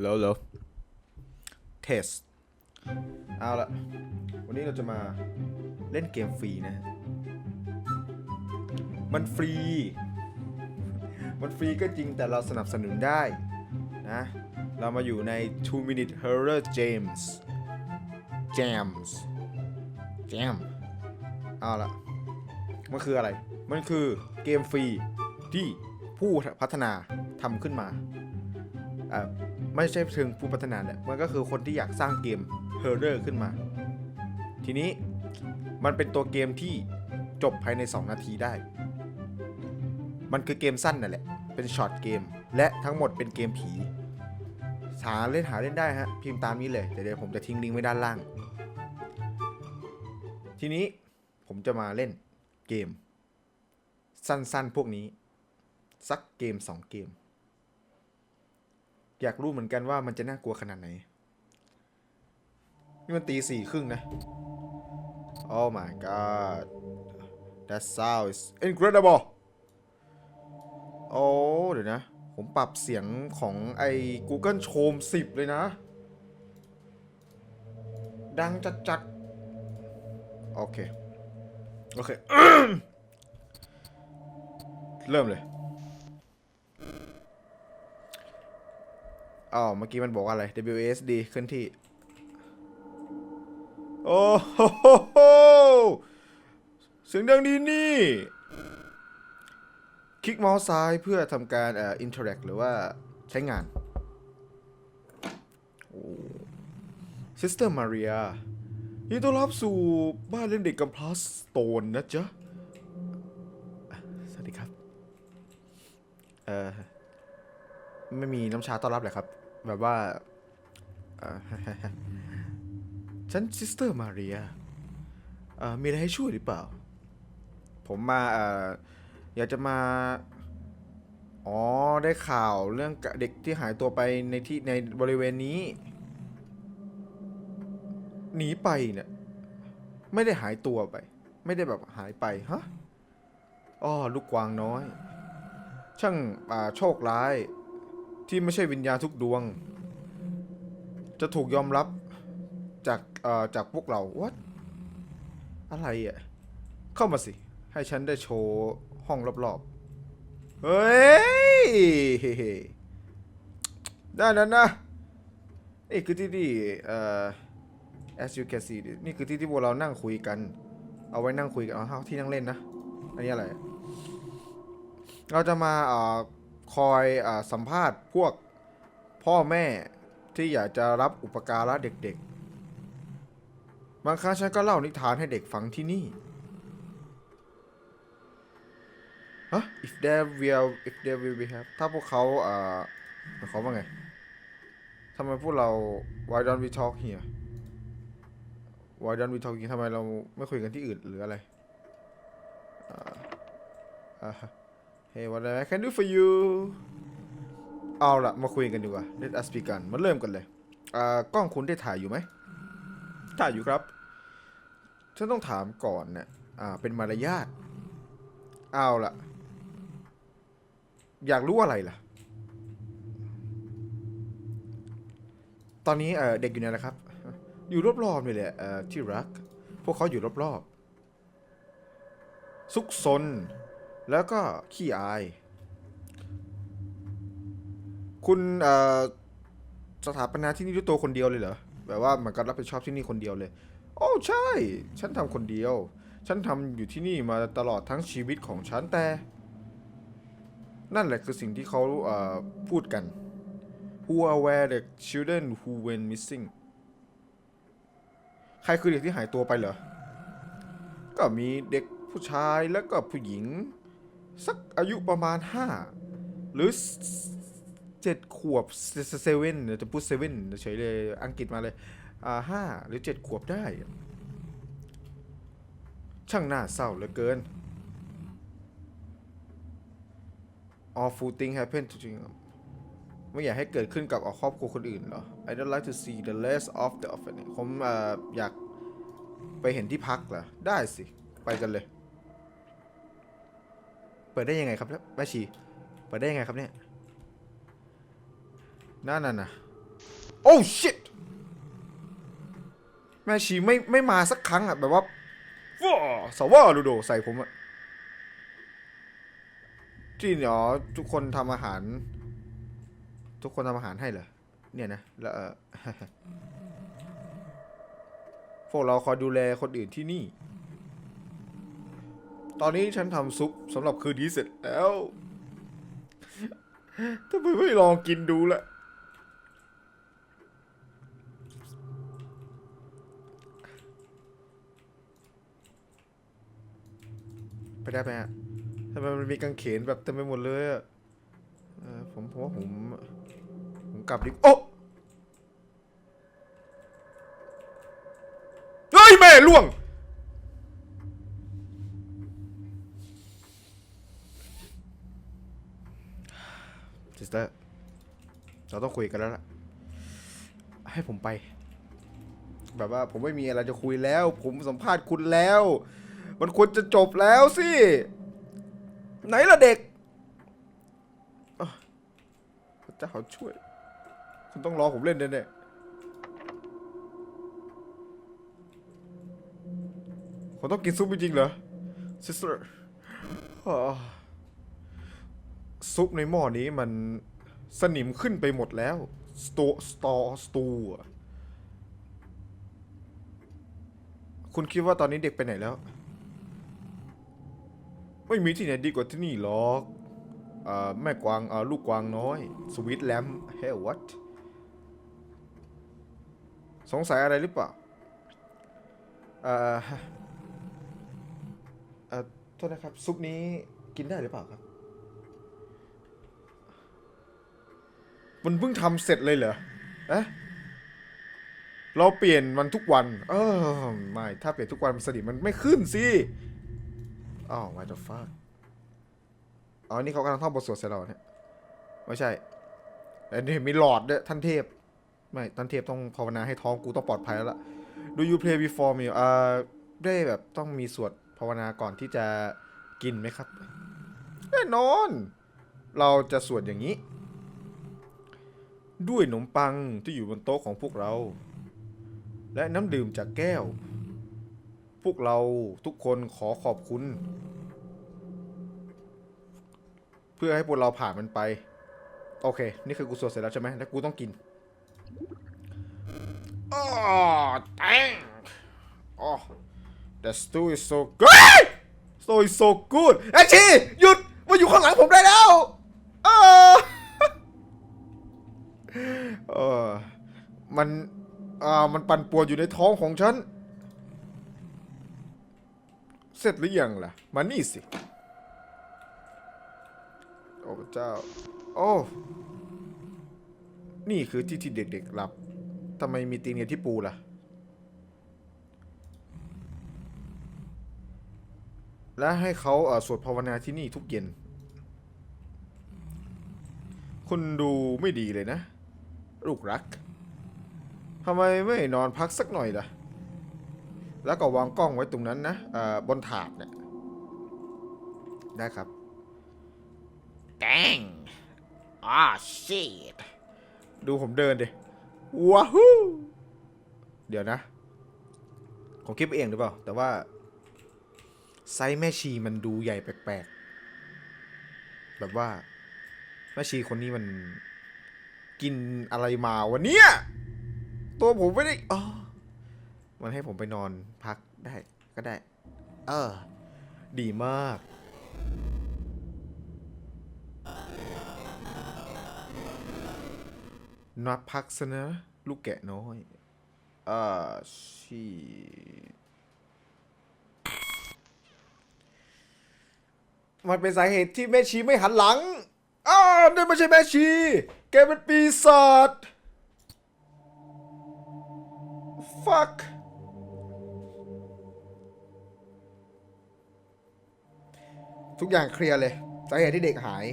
แล้วแล้วเทสเอาละวันนี้เราจะมาเล่นเกมฟรีนะ มันฟรี มันฟรีก็จริงแต่เราสนับสนุนได้นะ เรามาอยู่ใน 2 minute horror james jams jam เอาละมันคืออะไร มันคือเกมฟรีที่ผู้พัฒนาทำขึ้นมาอ่า ไม่ใช่เชิงผู้พัฒนาเนี่ยมันก็คือคนที่อยากสร้างเกม horror ขึ้นมา ทีนี้มันเป็นตัวเกมที่จบภายใน 2 นาทีได้ มันคือเกมสั้นนั่นแหละ เป็นช็อตเกม และทั้งหมดเป็นเกมผีหาเล่นหาเล่นได้ฮะ พิมพ์ตามนี้เลย เดี๋ยวผมจะทิ้งลิงก์ไว้ด้านล่าง ทีนี้ผมจะมาเล่นเกม สั้นๆ พวกนี้ สักเกม 2 เกม อยากรู้เหมือนกันว่ามันจะน่ากลัวขนาดไหน นี่มันตีสี่ครึ่งนะ Oh my god that sound is incredible โอ้เดี๋ยวนะ ผมปรับเสียงของไอ้ Google Chrome 10 เลยนะ ดังจัดๆ โอเค โอเค เริ่มเลย อ๋อเมื่อกี้มันบอกว่าอะไร WASD เคลื่อนที่ โอ้โหเสียงดังดีนี่ คลิกเมาส์ซ้ายเพื่อทำการเอ่อ interact หรือว่าใช้งาน ซิสเตอร์มาเรียยินต้อนรับสู่บ้านเล่นเด็กกำพร้าสโตนนะจ๊ะ สวัสดีครับ เอ่อ ไม่มีน้ำชาต้อนรับเลยครับ แบบว่าอ่อฉันซิสเตอร์มาเรียมีอะไรให้ช่วยหรือเปล่า ผมมาออยากจะมา อ๋อ ได้ข่าวเรื่องเด็กที่หายตัวไปในที่ในบริเวณนี้ หนีไปเนี่ย ไม่ได้หายตัวไป ไม่ได้แบบหายไป ฮะอ้อลูกกวางน้อย ช่างโชคร้าย ที่ไม่ใช่วิญญาณทุกดวง จะถูกยอมรับจากจากพวกเราวัดอะไรอะ เข้ามาสิ ให้ฉันได้โชว์ห้องรอบๆ เฮ้ย ได้นั้นนะ นี่คือที่ที่เอ่อ as you can see นี่คือที่ที่พวกเรานั่งคุยกัน เอาไว้นั่งคุยกัน เอาที่นั่งเล่นนะ อันนี้อะไร เราจะมาเอ่อ คอยอ่อสัมภาษณ์พวกพ่อแม่ที่อยากจะรับอุปการะเด็กๆ บางครั้งฉันก็เล่านิทานให้เด็กฟังที่นี่ฮะ if there will if there will be have ถ้าพวกเขาอ่ายควาว่าไงทำไมพวกเรา why don't we talk here why don't we talk here ทำไมเราไม่คุยกันที่อื่นหรืออะไรอ่าอ่า hey what I can do for you เอาละมาคุยกันดีกว่า let us begin มาเริ่มกันเลยอ่ากล้องคุณได้ถ่ายอยู่ไหม ถ่ายอยู่ครับ ฉันต้องถามก่อนเนะอ่า เป็นมารยาท เอาละอยากรู้อะไรล่ะ ตอนนี้เเด็กอยู่ไหนล่ะครับ อยู่รอบๆนี่แหละที่รัก พวกเขาอยู่รอบๆซุกซน แล้วก็ขี้อาย คุณสถาปนาที่นี่ด้วยตัวคนเดียวเลยเหรอ แบบว่ามันก็รับผิดชอบที่นี่คนเดียวเลย โอ้ใช่ ฉันทำคนเดียว ฉันทำอยู่ที่นี่มาตลอดทั้งชีวิตของฉันแต่ นั่นแหละคือสิ่งที่เขาเอ่อพูดกัน Who are where the children who went missing ใครคือเด็กที่หายตัวไปเหรอ ก็มีเด็กผู้ชายแล้วก็ผู้หญิง สักอายุประมาณห้าหรือเจ็ดขวบเซเว่นจะพูดเซเว่นเฉยเลยอังกฤษมาเลยอ่าห้าหรือเจ็ดขวบได้ ช่างน่าเศร้าเหลือเกิน awful thing happen จริงๆไม่อยากให้เกิดขึ้นกับครอบครัวคนอื่นเหรอ I don't like to see the rest of the orphanage ผมเอ่ออยากไปเห็นที่พักเหรอ ได้สิ ไปกันเลย เปิดได้ยังไงครับแม่ชี เปิดได้ยังไงครับเนี่ย นั่นน่ะนะโอ้ shit แม่ชีไม่ไม่มาสักครั้งอะ แบบว่าว้าสว่าดูโดใส่ผมอะจริงเหรอทุกคนทำอาหาร ทุกคนทำอาหารให้เหรอ เนี่ยนะ แล้วเออพวกเราคอยดูแลคนอื่นที่นี่ ตอนนี้ฉันทำซุปสำหรับคืนนี้เสร็จแล้วทำไมไม่ลองกินดูล่ะไปได้ไหมฮะทำไมมันมีกางเขนแบบเต็มไปหมดเลยอะเออผมผมว่าผม ผมกลับดิโอ้เฮ้ยแม่ล่วง เตอร์ เราต้องคุยกันแล้วล่ะ ให้ผมไป แบบว่าผมไม่มีอะไรจะคุยแล้ว ผมสัมภาษณ์คุณแล้ว มันควรจะจบแล้วสิ ไหนล่ะเด็กอะพระเจ้าช่วย คุณต้องรอผมเล่นแน่ๆผมต้องกินซุปจริงๆเหรอซิสเตอร์ ซุปในหม้อนี้มันสนิมขึ้นไปหมดแล้วสโตสตอสตูอะคุณคิดว่าตอนนี้เด็กไปไหนแล้ว ไม่มีที่ไหนดีกว่าที่นี่หรอกอแม่กวางลูกกวางน้อย สวิตแลมเฮ้ what สงสัยอะไรหรือเปล่าเออเอ่อโทษนะครับ ซุปนี้กินได้หรือเปล่าครับ มันเพิ่งทำเสร็จเลยเหรอเอ๊ะเราเปลี่ยนมันทุกวัน เออไม่ถ้าเปลี่ยนทุกวันมันสนิมมันไม่ขึ้นสิอ้าว what the fuck อ๋อนี่เขากำลังท่องบทสวดใส่เราเนี่ยไม่ใช่แต่นี่มีหลอดด้วยท่านเทพ ไม่ท่านเทพต้องภาวนาให้ท้องกูต้องปลอดภัยแล้วล่ะ Do you pray before me อ่าได้แบบต้องมีสวดภาวนาก่อนที่จะกินไหมครับแน่นอน เราจะสวดอย่างนี้ ด้วยขนมปังที่อยู่บนโต๊ะของพวกเรา และน้ำดื่มจากแก้ว พวกเราทุกคนขอขอบคุณ เพื่อให้พวกเราผ่านมันไป โอเค นี่คือกูสวดเสร็จแล้วใช่ไหมแล้วกูต้องกินอ๋อ thank อ๋อ the stew is so good stew is so good ไอชีหยุดมาอยู่ข้างหลังผมได้แล้วเออ เออ มัน อ่า มันปั่นป่วนอยู่ในท้องของฉัน เสร็จหรือยังล่ะ มานี่สิ โอ้เจ้า โอ้ นี่คือที่ที่เด็กๆหลับ ทำไมมีตียงเนียที่ปูล่ะ และให้เขาเสวดภาวนาที่นี่ทุกเย็นคุณดูไม่ดีเลยนะ ลูกรักทำไมไม่นอนพักสักหน่อยล่ะ แล้วก็วางกล้องไว้ตรงนั้นนะอ่อบนถาดเนี่ย ได้ครับ Dang. Ah, shit. ดูผมเดินดิว้าฮูเดี๋ยวนะ ผมคิดไปเองหรือเปล่า แต่ว่า ไซส์แม่ชีมันดูใหญ่แปลกๆ แบบว่า แม่ชีคนนี้มัน กินอะไรมาวันเนี้ยตัวผมไม่ได้อ๋อมันให้ผมไปนอนพักได้ก็ได้ เออ ดีมากนับพักซะนะ ลูกแกะน้อยอ่าชีมันเป็นสาเหตุที่แม่ชีไม่หันหลัง อ้าวนั่นไม่ใช่แม่ชี แกเป็นปีศาจ fuck ทุกอย่างเคลียร์เลยสาเหตุที่เด็กหาย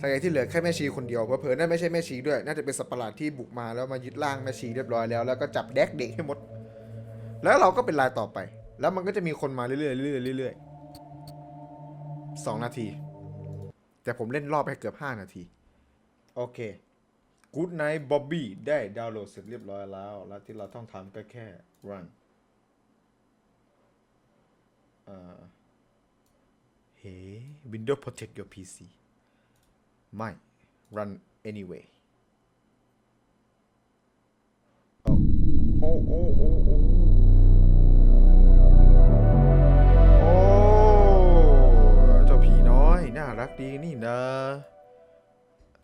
สาเหตุที่เหลือแค่แม่ชีคนเดียวเพราะเผลอๆนั่นไม่ใช่แม่ชีด้วย น่าจะเป็นสัตว์ประหลาดที่บุกมาแล้วมายึดร่างแม่ชีเรียบร้อยแล้วแล้วก็จับแดกเด็กให้หมด แล้วเราก็เป็นรายต่อไป แล้วมันก็จะมีคนมาเรื่อยๆเรื่อยๆเรื่อยๆสองนาที แต่ผมเล่นรอบไปเกือบห้านาที โอเค Good Night Bobby ได้ดาวน์โหลดเสร็จเรียบร้อยแล้ว แล้วที่เราต้องทำก็แค่ run เฮ้ Windows Protect your PC ไม่ run anyway โอ้โอ้โอ้โอ้ ดีนี่นะ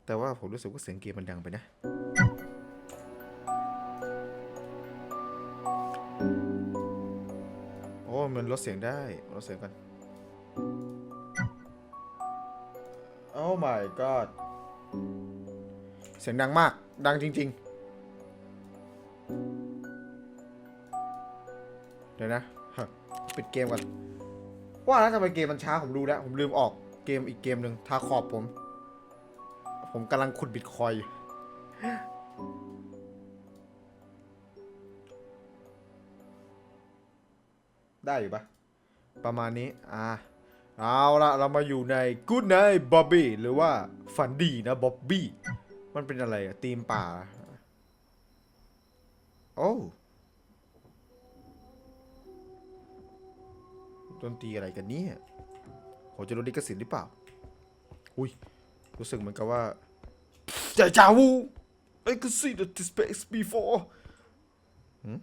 แต่ว่าผมรู้สึกว่าเสียงเกมมันดังไปนะ โอ้ มันลดเสียงได้ ลดเสียงกัน โอ้ my god เสียงดังมาก ดังจริง ๆ เดี๋ยวนะ ปิดเกมก่อน ว่าแล้วทำไมเกมมันช้าผมรู้แล้ว ผมลืมออก เกมอีกเกมหนึ่งทาขอบผม ผมกำลังขุดบิตคอยอยู่ได้อยู่ปะประมาณนี้ อ่า เอาละเรามาอยู่ใน Good Night Bobby หรือว่าฝันดีนะบ๊อบบี้ มันเป็นอะไรอะตีมป่า โอ้ดนตรีอะไรกันเนี่ย ผมจะรู้ลิขสิทธิ์หรือเปล่า อุ้ย รู้สึกเหมือนกับว่าใจจาวู I could see the space before หืม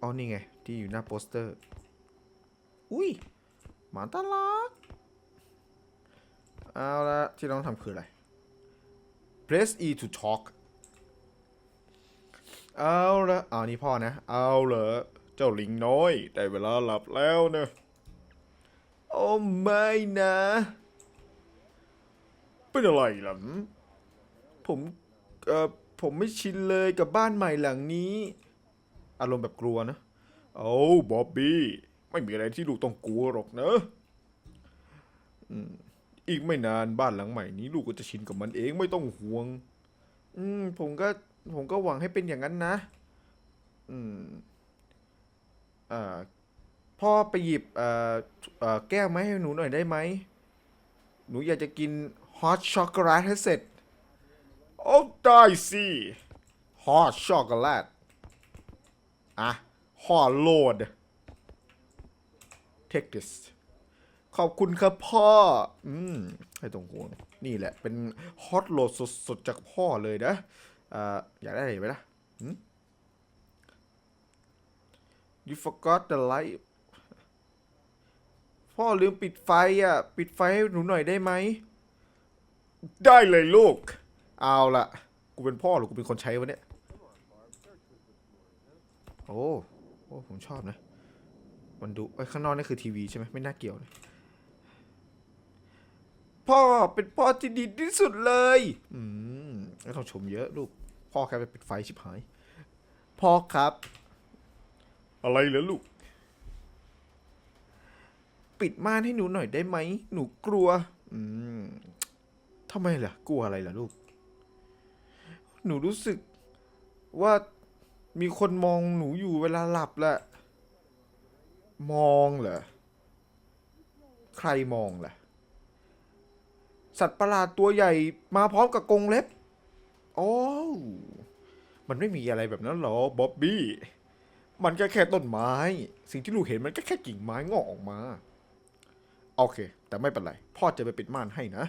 อ๋อ นี่ไง ที่อยู่หน้าโปสเตอร์ อุ้ยหมาตาลักเอาละที่ต้องทำคืออะไร press E to talk เอาละเอานี่พ่อนะ เอาเหรอ เจ้าลิงน้อย ได้เวลาหลับแล้วเนะ โอ้ไม่นะ เป็นอะไรล่ะผมเอ่อผมไม่ชินเลยกับบ้านใหม่หลังนี้ อารมณ์แบบกลัวนะ โอ้บ๊อบบี้ ไม่มีอะไรที่ลูกต้องกลัวหรอกนะอืมอีกไม่นานบ้านหลังใหม่นี้ ลูกก็จะชินกับมันเองไม่ต้องห่วง อืม ผมก็ผมก็หวังให้เป็นอย่างนั้นนะ อืม อ่า พ่อไปหยิบแก้วมาให้หนูหน่อยได้ไหม หนูอยากจะกินฮอตช็อกโกแลตให้เสร็จ โอ้ได้สิฮอตช็อกโกแลตอะฮอตโหลด take this ขอบคุณครับพ่อ อืมไม่ต้องห่วนี่แหละ เป็นฮอตโหลดสดๆ จากพ่อเลยนะอ่าอยากได้อะไรไหมล่ะ you forgot the light พ่อลืมปิดไฟอะ ปิดไฟให้หนูหน่อยได้ไหม ได้เลยลูก เอาละกูเป็นพ่อหรือกูเป็นคนใช้วะเนี่ย โอ้โอ้ผมชอบนะ มันดูไอ้ข้างนอกนี่คือทีวีใช่ไหมไม่น่าเกี่ยวเลยพ่อเป็นพ่อที่ดีที่สุดเลย อืมไม่ต้องชมเยอะลูก พ่อแค่ไปปิดไฟชิบหาย พ่อครับ อะไรเหรอลูก ปิดม่านให้หนูหน่อยได้ไหม หนูกลัว อืมทำไมล่ะ กลัวอะไรล่ะลูก หนูรู้สึกว่ามีคนมองหนูอยู่เวลาหลับแหละ มองเหรอ ใครมองล่ะ สัตว์ประหลาดตัวใหญ่มาพร้อมกับกรงเล็บโอ้มันไม่มีอะไรแบบนั้นหรอบ๊อบบี้ มันก็แค่ต้นไม้ สิ่งที่ลูกเห็นมันก็แค่กิ่งไม้งอกออกมา โอเค แต่ไม่เป็นไร พ่อจะไปปิดม่านให้นะ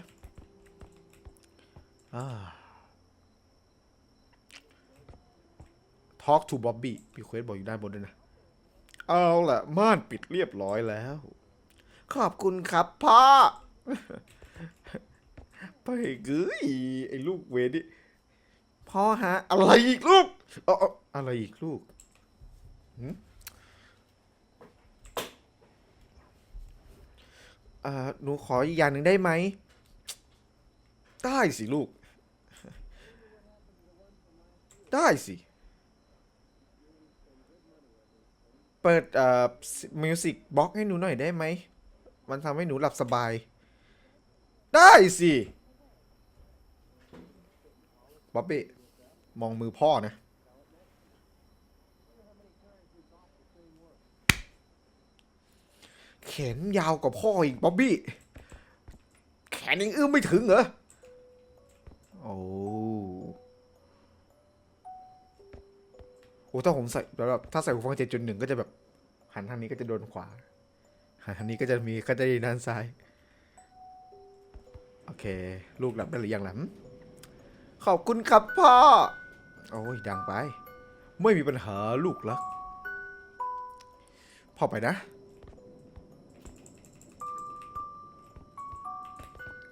อ่า Talk to Bobby พี่เควสบอกอยู่ด้านบนด้วยนะ เอาละม่านปิดเรียบร้อยแล้ว ขอบคุณครับพ่อ ไปเกยไอ้ลูกเวดิพ่อฮะ อะไรอีกลูก เอาเออะไรอีกลูกหื มอ่าหนูขออีกอย่างหนึ่งได้ไหม ได้สิลูก ได้สิ เปิดเอ่อมิวสิกบ็อกให้หนูหน่อยได้ไหม มันทำให้หนูหลับสบาย ได้สิบ๊อบบี้มองมือพ่อนะ แขนยาวกว่าพ่ออีกบ๊อบบี้ แขนยังอื้อไม่ถึงเหรอ โอ้โหถ้าผมใส่แบบถ้าใส่หูฟังเจ็ดจุดหนึ่งก็จะแบบ หันทางนี้ก็จะโดนขวา หันทางนี้ก็จะมีก็จะด้ด้านซ้าย โอเค ลูกหลับได้หรือยังหลับขอบคุณครับพ่อ โอ้ย ดังไป ไม่มีปัญหาลูกหรอกพ่อไปนะ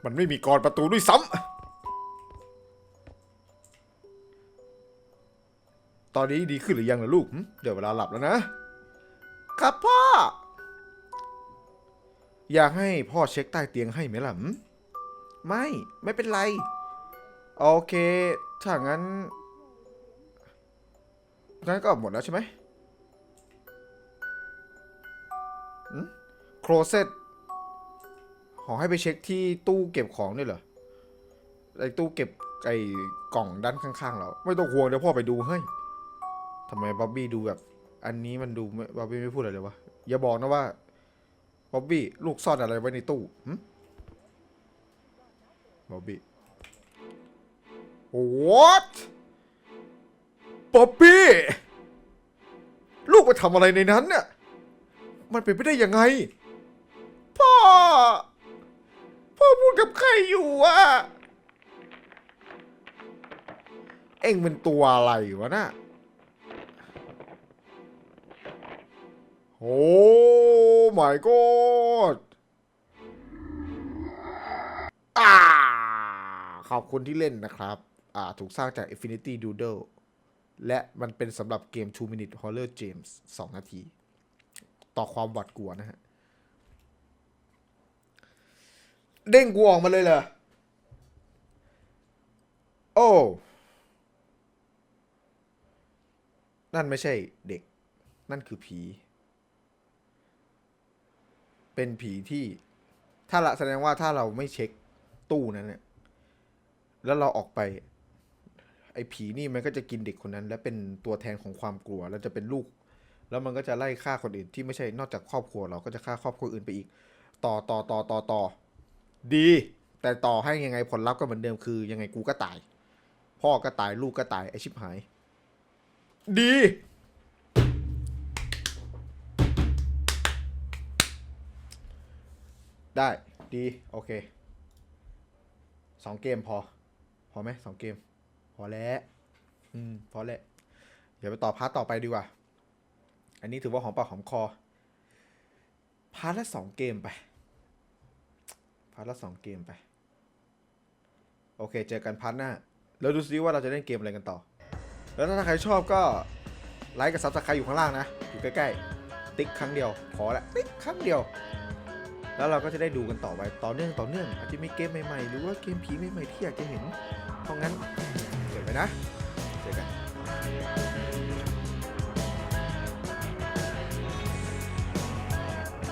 มันไม่มีกรอนประตูด้วยซ้ำตอนนี้ดีขึ้นหรือยังล่ะลูก เดี๋ยวเวลาหลับแล้วนะ ครับพ่อ อยากให้พ่อเช็คใต้เตียงให้ไหมล่ะไม่ ไม่เป็นไร โอเค ถ้างั้น งั้นก็หมดแล้วใช่ไหมโครเซต ขอให้ไปเช็คที่ตู้เก็บของด้วยเหรอไอ้ตู้เก็บไอ้กล่องด้านข้างๆเรา ไม่ต้องห่วงเดี๋ยวพ่อไปดูให้ทำไมบ๊อบบี้ดูแบบ อันนี้มันดูไม่บ๊อบบี้ไม่พูดอะไรเลยวะอย่าบอกนะว่าบ๊อบบี้ลูกซ่อนอะไรไว้ในตู้บ๊อบบี้ What บ๊อบบี้ลูกไปทำอะไรในนั้นเนี่ยมันเป็นไปได้ยังไง พ่อ พูดกับใครอยู่วะเอ็งเป็นตัวอะไรวะน่ะโอ้ my god อ่า ขอบคุณที่เล่นนะครับ อ่า ถูกสร้างจาก Infinity Doodle และมันเป็นสำหรับเกม2 Minute Horror James 2 นาที ต่อความหวาดกลัวนะฮะ เด้งกูออกมาเลยเหรอ โอ้ นั่นไม่ใช่เด็ก นั่นคือผี เป็นผีที่ ถ้าละแสดงว่าถ้าเราไม่เช็คตู้นั้นเนี่ย แล้วเราออกไป ไอ้ผีนี่มันก็จะกินเด็กคนนั้น และเป็นตัวแทนของความกลัว แล้วจะเป็นลูก แล้วมันก็จะไล่ฆ่าคนอื่นที่ไม่ใช่ นอกจากครอบครัวเราก็จะฆ่าครอบครัวอื่นไปอีก ต่อต่อต่อต่อต่อ ดี แต่ต่อให้ยังไงผลลัพธ์ก็เหมือนเดิมคือ ยังไงกูก็ตาย พ่อก็ตายลูกก็ตายไอชิบหาย ดี ได้ดีโอเคสองเกมพอ พอไหมสองเกม พอแล้วอืมพอแล้วเดี๋ยวไปต่อพาร์ทต่อไปดีกว่า อันนี้ถือว่าหอมปากหอมคอ พาร์ทละสองเกมไป พาร์ทละสองเกมไป โอเค เจอกันพาร์ทหน้า แล้วดูซิว่าเราจะเล่นเกมอะไรกันต่อ แล้วถ้าใครชอบก็ ไลค์กับซับสไครต์อยู่ข้างล่างนะ อยู่ใกล้ๆ ติ๊กครั้งเดียว ขอละติ๊กครั้งเดียว แล้วเราก็จะได้ดูกันต่อไป ต่อเนื่องต่อเนื่อง อาจจะมีเกมใหม่ๆ หรือว่าเกมผีใหม่ๆที่อยากจะเห็น เพราะงั้นเดี๋ยวไปนะ